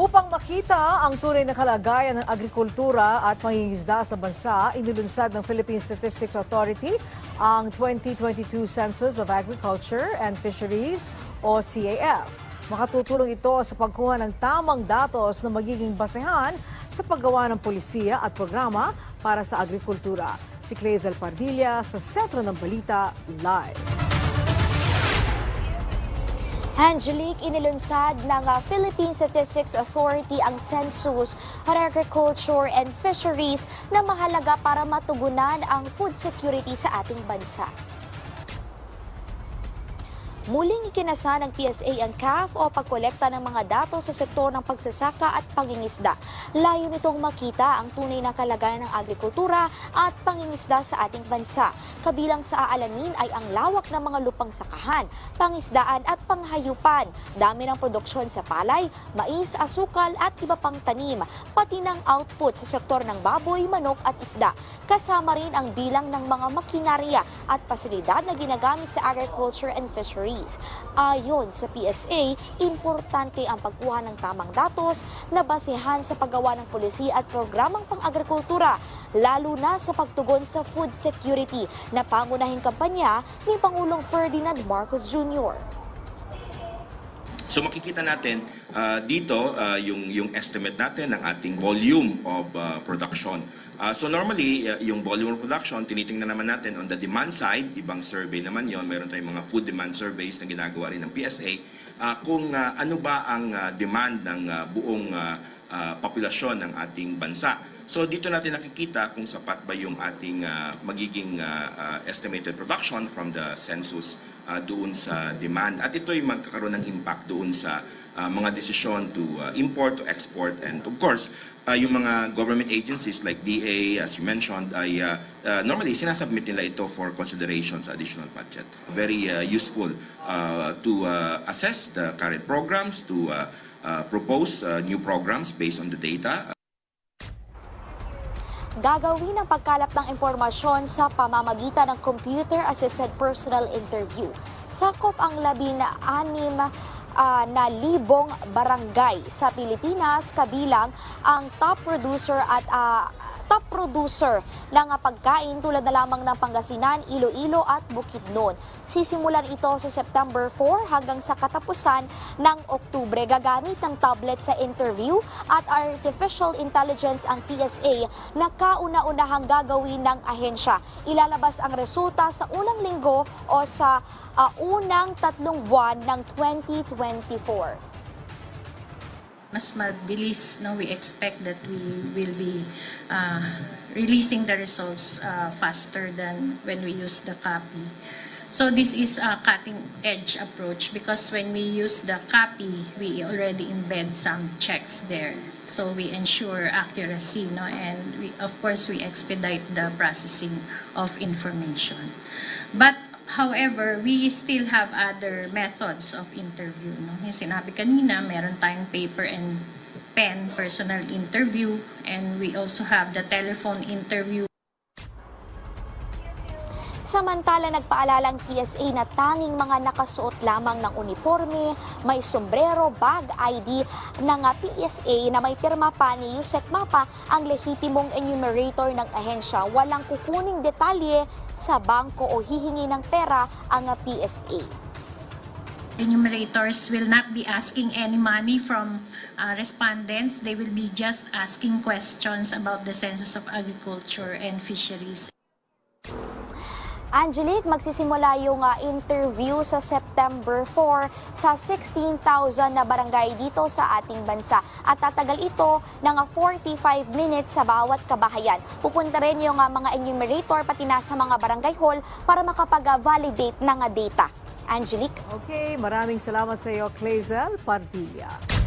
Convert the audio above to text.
Upang makita ang tunay na kalagayan ng agrikultura at pangingisda sa bansa, inilunsad ng Philippine Statistics Authority ang 2022 Census of Agriculture and Fisheries o CAF. Makatutulong ito sa pagkuha ng tamang datos na magiging basehan sa paggawa ng polisiya at programa para sa agrikultura. Si Clazel Pardilla sa Sentro ng Balita Live. Angelique, inilunsad ng uh, Philippine Statistics Authority ang Census on Agriculture and Fisheries na mahalaga para matugunan ang food security sa ating bansa. Muling ikinasa ng PSA ang CAF o pagkolekta ng mga datos sa sektor ng pagsasaka at pangingisda. Layo nitong makita ang tunay na kalagayan ng agrikultura at pangingisda sa ating bansa. Kabilang sa aalamin ay ang lawak ng mga lupang sakahan, pangisdaan at panghayupan, dami ng produksyon sa palay, mais, asukal at iba pang tanim, pati ng output sa sektor ng baboy, manok at isda. Kasama rin ang bilang ng mga makinarya at pasilidad na ginagamit sa agriculture and fisheries. Ayon sa PSA, importante ang pagkuha ng tamang datos na basehan sa paggawa ng polisi at programang pang-agrikultura, lalo na sa pagtugon sa food security na pangunahing kampanya ni Pangulong Ferdinand Marcos Jr. So makikita natin ah, dito ah, yung yung estimate natin ng ating volume of ah, production. Ah, so normally ah, yung volume of production tinitingnan naman natin on the demand side, ibang survey naman yon, meron tayong mga food demand surveys na ginagawa rin ng PSA ah, kung ah, ano ba ang ah, demand ng ah, buong ah, ah, populasyon ng ating bansa. So dito natin nakikita kung sapat ba yung ating ah, magiging ah, ah, estimated production from the census ah, doon sa demand. At ito'y magkakaroon ng impact doon sa ah, mga desisyon to ah, import, to export, and of course, ah, yung mga government agencies like DA, as you mentioned, ay ah, ah, normally sinasubmit nila ito for consideration sa additional budget. Very ah, useful ah, to ah, assess the current programs, to ah, ah, propose ah, new programs based on the data. Gagawin ang pagkalap ng impormasyon sa pamamagitan ng computer-assisted personal interview. Sakop ang labing anim ah, na libong barangay sa Pilipinas kabilang ang top producer at ah, top producer ng pagkain tulad na lamang ng Pangasinan, Iloilo at Bukidnon. Sisimulan ito sa September 4 hanggang sa katapusan ng Oktubre. Gagamit ng tablet sa interview at artificial intelligence ang PSA na kauna-unahang gagawin ng ahensya. Ilalabas ang resulta sa unang linggo o sa ah, unang tatlong buwan ng 2024. Mas mabilis no we expect that we will be uh, releasing the results uh, faster than when we use the copy. So this is a cutting edge approach because when we use the copy we already embed some checks there. So we ensure accuracy no and we of course we expedite the processing of information. But However, we still have other methods of interview. No? Yung sinabi kanina, meron tayong paper and pen personal interview and we also have the telephone interview Samantala, nagpaalala ang PSA na tanging mga nakasuot lamang ng uniforme, may sombrero, bag, ID ng PSA na may pirma pa ni Yusek Mapa ang lehitimong enumerator ng ahensya. Walang kukuning detalye sa bangko o hihingi ng pera ang PSA. enumerators will not be asking any money from uh, respondents. They will be just asking questions about the Census of Agriculture and Fisheries Angelique, magsisimula yung ah, interview sa September 4 sa 16,000 na barangay dito sa ating bansa. At tatagal ito ng ah, 45 minutes sa bawat kabahayan. Pupunta rin yung ah, mga enumerator pati na sa mga barangay hall para makapag-validate ng ah, data. Angelique? Okay, maraming salamat sa iyo, Clazel Pardilla.